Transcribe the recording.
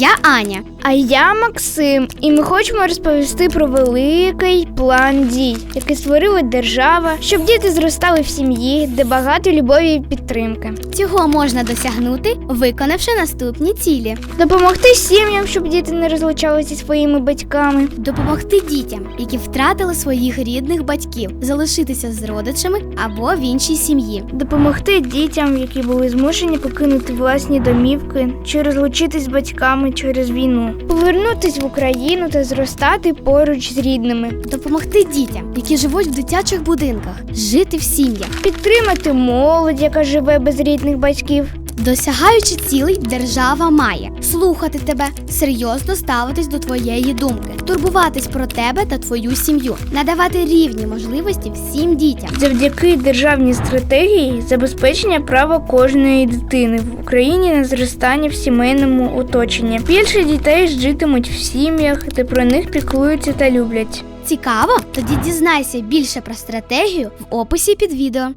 Я Аня. А я Максим, і ми хочемо розповісти про великий план дій, який створила держава, щоб діти зростали в сім'ї, де багато любові і підтримки. Цього можна досягнути, виконавши наступні цілі: Допомогти сім'ям, щоб діти не розлучалися зі своїми батьками. допомогти дітям, які втратили своїх рідних батьків, залишитися з родичами або в іншій сім'ї. Допомогти дітям, які були змушені покинути власні домівки чи розлучитись з батьками через війну, повернутись в Україну та зростати поруч з рідними, Допомогти дітям, які живуть в дитячих будинках, жити в сім'ях, підтримати молодь, яка живе без рідних батьків, досягаючи цілей, держава має слухати тебе, серйозно ставитись до твоєї думки, турбуватись про тебе та твою сім'ю, надавати рівні можливості всім дітям. Завдяки державній стратегії забезпечення права кожної дитини в Україні на зростання в сімейному оточенні. Більше дітей житимуть в сім'ях, де про них піклуються та люблять. Цікаво? Тоді дізнайся більше про стратегію в описі під відео.